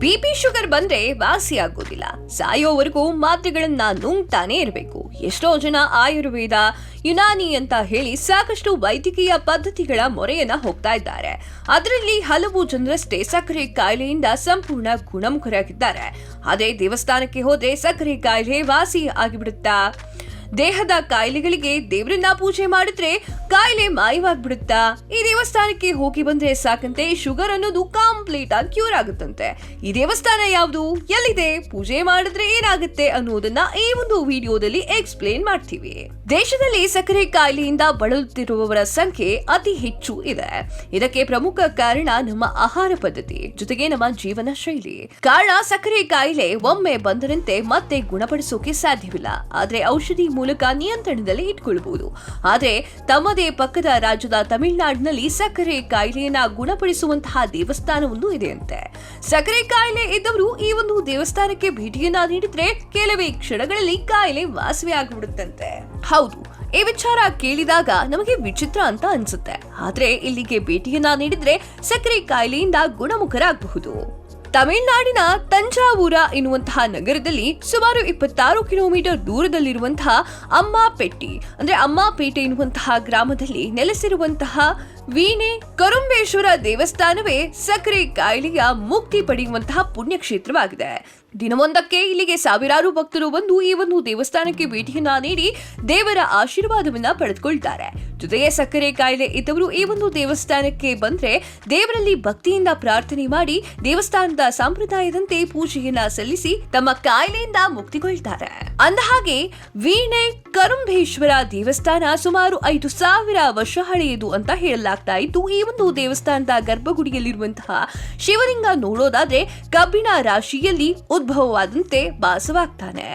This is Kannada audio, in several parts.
ಬಿಪಿ ಶುಗರ್ ಬಂದ್ರೆ ವಾಸಿ ಆಗೋದಿಲ್ಲ ಸಾಯೋವರೆಗೂ ಮಾತ್ರೆಗಳನ್ನ ನುಂಗ್ತಾನೆ ಇರಬೇಕು. ಎಷ್ಟೋ ಜನ ಆಯುರ್ವೇದ, ಯುನಾನಿ ಅಂತ ಹೇಳಿ ಸಾಕಷ್ಟು ವೈದ್ಯಕೀಯ ಪದ್ಧತಿಗಳ ಮೊರೆಯನ್ನ ಹೋಗ್ತಾ ಇದ್ದಾರೆ. ಅದರಲ್ಲಿ ಹಲವು ಜನರಷ್ಟೇ ಸಕ್ಕರೆ ಕಾಯಿಲೆಯಿಂದ ಸಂಪೂರ್ಣ ಗುಣಮುಖರಾಗಿದ್ದಾರೆ. ಅದೇ ದೇವಸ್ಥಾನಕ್ಕೆ ಹೋದ್ರೆ ಸಕ್ಕರೆ ಕಾಯಿಲೆ ವಾಸಿ ಆಗಿಬಿಡುತ್ತಾ? ದೇಹದ ಕಾಯಿಲೆಗಳಿಗೆ ದೇವರನ್ನ ಪೂಜೆ ಮಾಡಿದ್ರೆ ಕಾಯಿಲೆ ಮಾಯವಾಗ್ಬಿಡುತ್ತಾ? ಈ ದೇವಸ್ಥಾನಕ್ಕೆ ಹೋಗಿ ಬಂದ್ರೆ ಸಾಕಂತೆ ಶುಗರ್ ಅನ್ನೋದು ಕಂಪ್ಲೀಟ್ ಆಗಿ ಕ್ಯೂರ್ ಆಗುತ್ತಂತೆ. ಈ ದೇವಸ್ಥಾನ ಯಾವುದು? ಎಲ್ಲಿದೆ? ಪೂಜೆ ಮಾಡಿದ್ರೆ ಏನಾಗುತ್ತೆ ಅನ್ನೋದನ್ನ ಈ ಒಂದು ವಿಡಿಯೋದಲ್ಲಿ ಎಕ್ಸ್ಪ್ಲೇನ್ ಮಾಡ್ತೀವಿ. ದೇಶದಲ್ಲಿ ಸಕ್ಕರೆ ಕಾಯಿಲೆಯಿಂದ ಬಳಲುತ್ತಿರುವವರ ಸಂಖ್ಯೆ ಅತಿ ಹೆಚ್ಚು ಇದೆ. ಇದಕ್ಕೆ ಪ್ರಮುಖ ಕಾರಣ ನಮ್ಮ ಆಹಾರ ಪದ್ಧತಿ, ಜೊತೆಗೆ ನಮ್ಮ ಜೀವನ ಶೈಲಿ. ಕಾರಣ ಸಕ್ಕರೆ ಕಾಯಿಲೆ ಒಮ್ಮೆ ಬಂದರಂತೆ ಮತ್ತೆ ಗುಣಪಡಿಸೋಕೆ ಸಾಧ್ಯವಿಲ್ಲ. ಆದ್ರೆ ಔಷಧಿ ಮೂಲಕ ನಿಯಂತ್ರಣದಲ್ಲಿ ಇಟ್ಕೊಳ್ಬಹುದು. ಆದರೆ ತಮ್ಮದೇ ಪಕ್ಕದ ರಾಜ್ಯದ ತಮಿಳುನಾಡಿನಲ್ಲಿ ಸಕ್ಕರೆ ಕಾಯಿಲೆಯನ್ನ ಗುಣಪಡಿಸುವಂತಹ ದೇವಸ್ಥಾನವೊಂದು ಇದೆಯಂತೆ. ಸಕ್ಕರೆ ಕಾಯಿಲೆ ಇದ್ದವರು ಈ ಒಂದು ದೇವಸ್ಥಾನಕ್ಕೆ ಭೇಟಿಯನ್ನ ನೀಡಿದ್ರೆ ಕೆಲವೇ ಕ್ಷಣಗಳಲ್ಲಿ ಕಾಯಿಲೆ ವಾಸವೆ ಆಗಿಬಿಡುತ್ತಂತೆ. ಹೌದು, ಈ ವಿಚಾರ ಕೇಳಿದಾಗ ನಮಗೆ ವಿಚಿತ್ರ ಅಂತ ಅನ್ಸುತ್ತೆ. ಆದ್ರೆ ಇಲ್ಲಿಗೆ ಭೇಟಿಯನ್ನ ನೀಡಿದ್ರೆ ಸಕ್ಕರೆ ಕಾಯಿಲೆಯಿಂದ ಗುಣಮುಖರಾಗಬಹುದು. ತಮಿಳುನಾಡಿನ ತಂಜಾವೂರ ಎನ್ನುವಂತಹ ನಗರದಲ್ಲಿ ಸುಮಾರು ಇಪ್ಪತ್ತಾರು ಕಿಲೋಮೀಟರ್ ದೂರದಲ್ಲಿರುವಂತಹ ಅಮ್ಮಾಪೆಟ್ಟಿ ಅಂದ್ರೆ ಅಮ್ಮಾಪೇಟೆ ಎನ್ನುವಂತಹ ಗ್ರಾಮದಲ್ಲಿ ನೆಲೆಸಿರುವಂತಹ ವೀಣೆ ಕರುಂಬೇಶ್ವರ ದೇವಸ್ಥಾನವೇ ಸಕ್ಕರೆ ಕಾಯಿಲೆಯ ಮುಕ್ತಿ ಪಡೆಯುವಂತಹ ಪುಣ್ಯಕ್ಷೇತ್ರವಾಗಿದೆ. ದಿನವೊಂದಕ್ಕೆ ಇಲ್ಲಿಗೆ ಸಾವಿರಾರು ಭಕ್ತರು ಬಂದು ಈ ಒಂದು ದೇವಸ್ಥಾನಕ್ಕೆ ಭೇಟಿಯನ್ನ ನೀಡಿ ದೇವರ ಆಶೀರ್ವಾದವನ್ನ ಪಡೆದುಕೊಳ್ತಾರೆ. ಜೊತೆಗೆ ಸಕ್ಕರೆ ಕಾಯಿಲೆ ಇದ್ದವರು ಈ ಒಂದು ದೇವಸ್ಥಾನಕ್ಕೆ ಬಂದ್ರೆ ದೇವರಲ್ಲಿ ಭಕ್ತಿಯಿಂದ ಪ್ರಾರ್ಥನೆ ಮಾಡಿ ದೇವಸ್ಥಾನದ ಸಂಪ್ರದಾಯದಂತೆ ಪೂಜೆಯನ್ನ ಸಲ್ಲಿಸಿ ತಮ್ಮ ಕಾಯಿಲೆಯಿಂದ ಮುಕ್ತಿಗೊಳ್ತಾರೆ. ಅಂದಹಾಗೆ, ವೀಣೆ ಕರುಂಬೇಶ್ವರ ದೇವಸ್ಥಾನ ಸುಮಾರು ಐದು ಸಾವಿರ ವರ್ಷ ಹಳೆಯದು ಅಂತ ಹೇಳಲಾಗ್ತಾ ಇದ್ದು, ಈ ಒಂದು ದೇವಸ್ಥಾನದ ಗರ್ಭಗುಡಿಯಲ್ಲಿರುವಂತಹ ಶಿವಲಿಂಗ ನೋಡೋದಾದ್ರೆ ಕಬ್ಬಿಣ ರಾಶಿಯಲ್ಲಿ ಉದ್ಭವವಾದಂತೆ ಭಾಸವಾಗ್ತಾನೆ.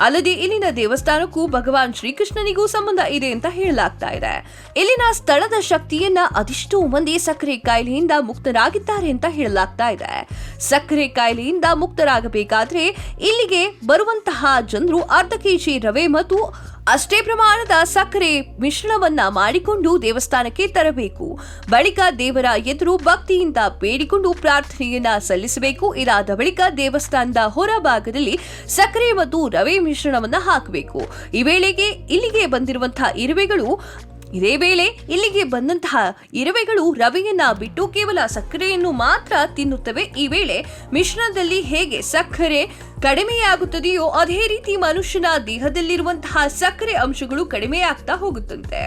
ಅಲ್ಲದೆ ಇಲ್ಲಿನ ದೇವಸ್ಥಾನಕ್ಕೂ ಭಗವಾನ್ ಶ್ರೀಕೃಷ್ಣನಿಗೂ ಸಂಬಂಧ ಇದೆ ಅಂತ ಹೇಳಲಾಗ್ತಾ ಇದೆ. ಇಲ್ಲಿನ ಸ್ಥಳದ ಶಕ್ತಿಯನ್ನ ಅದೆಷ್ಟೋ ಮಂದಿ ಸಕ್ಕರೆ ಕಾಯಿಲೆಯಿಂದ ಮುಕ್ತರಾಗಿದ್ದಾರೆ ಅಂತ ಹೇಳಲಾಗ್ತಾ ಇದೆ. ಸಕ್ಕರೆ ಕಾಯಿಲೆಯಿಂದ ಮುಕ್ತರಾಗಬೇಕಾದ್ರೆ ಇಲ್ಲಿಗೆ ಬರುವಂತಹ ಜನರು ಅರ್ಧ ಕೆಜಿ ರವೆ ಮತ್ತು ಅಷ್ಟೇ ಪ್ರಮಾಣದ ಸಕ್ಕರೆ ಮಿಶ್ರಣವನ್ನ ಮಾಡಿಕೊಂಡು ದೇವಸ್ಥಾನಕ್ಕೆ ತರಬೇಕು. ಬಳಿಕ ದೇವರ ಎದುರು ಭಕ್ತಿಯಿಂದ ಬೇಡಿಕೊಂಡು ಪ್ರಾರ್ಥನೆಯನ್ನ ಸಲ್ಲಿಸಬೇಕು. ಇದಾದ ಬಳಿಕ ದೇವಸ್ಥಾನದ ಹೊರಭಾಗದಲ್ಲಿ ಸಕ್ಕರೆ ಮತ್ತು ರವೆ ಮಿಶ್ರಣವನ್ನ ಹಾಕಬೇಕು. ಈ ವೇಳೆಗೆ ಇಲ್ಲಿಗೆ ಬಂದಿರುವಂತಹ ಇರುವೆಗಳು ಇದೇ ವೇಳೆ ಇಲ್ಲಿಗೆ ಬಂದಂತಹ ಇರುವೆಗಳು ರವಿಯನ್ನ ಬಿಟ್ಟು ಕೇವಲ ಸಕ್ಕರೆಯನ್ನು ಮಾತ್ರ ತಿನ್ನುತ್ತವೆ. ಈ ವೇಳೆ ಮಿಶ್ರಣದಲ್ಲಿ ಹೇಗೆ ಸಕ್ಕರೆ ಕಡಿಮೆಯಾಗುತ್ತದೆಯೋ ಅದೇ ರೀತಿ ಮನುಷ್ಯನ ದೇಹದಲ್ಲಿರುವಂತಹ ಸಕ್ಕರೆ ಅಂಶಗಳು ಕಡಿಮೆಯಾಗ್ತಾ ಹೋಗುತ್ತಂತೆ.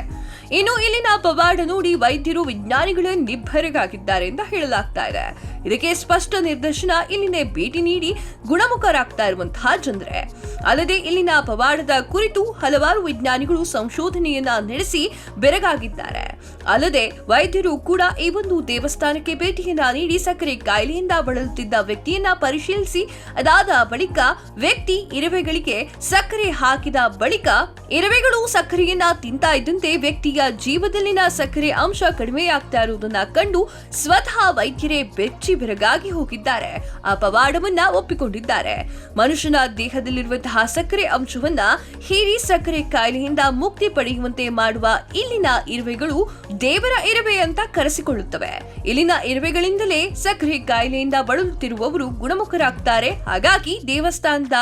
ಇನ್ನು ಇಲ್ಲಿನ ಪವಾಡ ನೋಡಿ ವೈದ್ಯರು ವಿಜ್ಞಾನಿಗಳು ನಿಬ್ಬರಗಾಗಿದ್ದಾರೆ ಅಂತ ಹೇಳಲಾಗ್ತಾ ಇದೆ. ಇದಕ್ಕೆ ಸ್ಪಷ್ಟ ನಿರ್ದೇಶನ ಇಲ್ಲಿನೇ ಭೇಟಿ ನೀಡಿ ಗುಣಮುಖರಾಗ್ತಾ ಇರುವಂತಹ ಜನರೇ. ಅಲ್ಲದೆ ಇಲ್ಲಿನ ಪವಾಡದ ಕುರಿತು ಹಲವಾರು ವಿಜ್ಞಾನಿಗಳು ಸಂಶೋಧನೆಯನ್ನ ನಡೆಸಿ ಬೆರಗಾಗಿದ್ದಾರೆ. ಅಲ್ಲದೆ ವೈದ್ಯರು ಕೂಡ ಈ ಒಂದು ದೇವಸ್ಥಾನಕ್ಕೆ ಭೇಟಿಯನ್ನ ನೀಡಿ ಸಕ್ಕರೆ ಕಾಯಿಲೆಯಿಂದ ಬಳಲುತ್ತಿದ್ದ ವ್ಯಕ್ತಿಯನ್ನ ಪರಿಶೀಲಿಸಿ, ಅದಾದ ಬಳಿಕ ವ್ಯಕ್ತಿ ಇರುವೆಗಳಿಗೆ ಸಕ್ಕರೆ ಹಾಕಿದ ಬಳಿಕ ಇರುವೆಗಳು ಸಕ್ಕರೆಯನ್ನ ತಿಂತಾ ಇದ್ದಂತೆ ವ್ಯಕ್ತಿಯ ಜೀವದಲ್ಲಿನ ಸಕ್ಕರೆ ಅಂಶ ಕಡಿಮೆಯಾಗ್ತಾ ಇರುವುದನ್ನ ಕಂಡು ಸ್ವತಃ ವೈದ್ಯರೇ ಬೆಚ್ಚಿ ಬೆರಗಾಗಿ ಹೋಗಿದ್ದಾರೆ. ಆ ಪವಾಡವನ್ನ ಒಪ್ಪಿಕೊಂಡಿದ್ದಾರೆ. ಮನುಷ್ಯನ ದೇಹದಲ್ಲಿರುವಂತಹ ಸಕ್ಕರೆ ಅಂಶವನ್ನ ಹೀರಿ ಸಕ್ಕರೆ ಕಾಯಿಲೆಯಿಂದ ಮುಕ್ತಿ ಪಡೆಯುವಂತೆ ಮಾಡುವ ಇಲ್ಲಿನ ಇರುವೆಗಳು ದೇವರ ಇರುವೆ ಅಂತ ಕರೆಸಿಕೊಳ್ಳುತ್ತವೆ. ಇಲ್ಲಿನ ಇರುವೆಗಳಿಂದಲೇ ಸಕ್ರೆ ಕಾಯಿಲೆಯಿಂದ ಬಳಲುತ್ತಿರುವವರು ಗುಣಮುಖರಾಗ್ತಾರೆ. ಹಾಗಾಗಿ ದೇವಸ್ಥಾನದ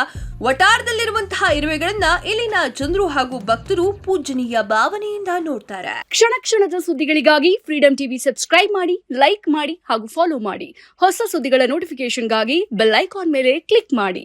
ವಟಾರದಲ್ಲಿರುವಂತಹ ಇರುವೆಗಳನ್ನ ಇಲ್ಲಿನ ಜನರು ಹಾಗೂ ಭಕ್ತರು ಪೂಜನೀಯ ಭಾವನೆಯಿಂದ ನೋಡ್ತಾರೆ. ಕ್ಷಣ ಕ್ಷಣದ ಸುದ್ದಿಗಳಿಗಾಗಿ ಫ್ರೀಡಂ ಟಿವಿ ಸಬ್ಸ್ಕ್ರೈಬ್ ಮಾಡಿ ಲೈಕ್ ಮಾಡಿ ಹಾಗೂ ಫಾಲೋ ಮಾಡಿ. ಹೊಸ ಸುದ್ದಿಗಳ ನೋಟಿಫಿಕೇಶನ್ಗಾಗಿ ಬೆಲ್ ಐಕಾನ್ ಮೇಲೆ ಕ್ಲಿಕ್ ಮಾಡಿ.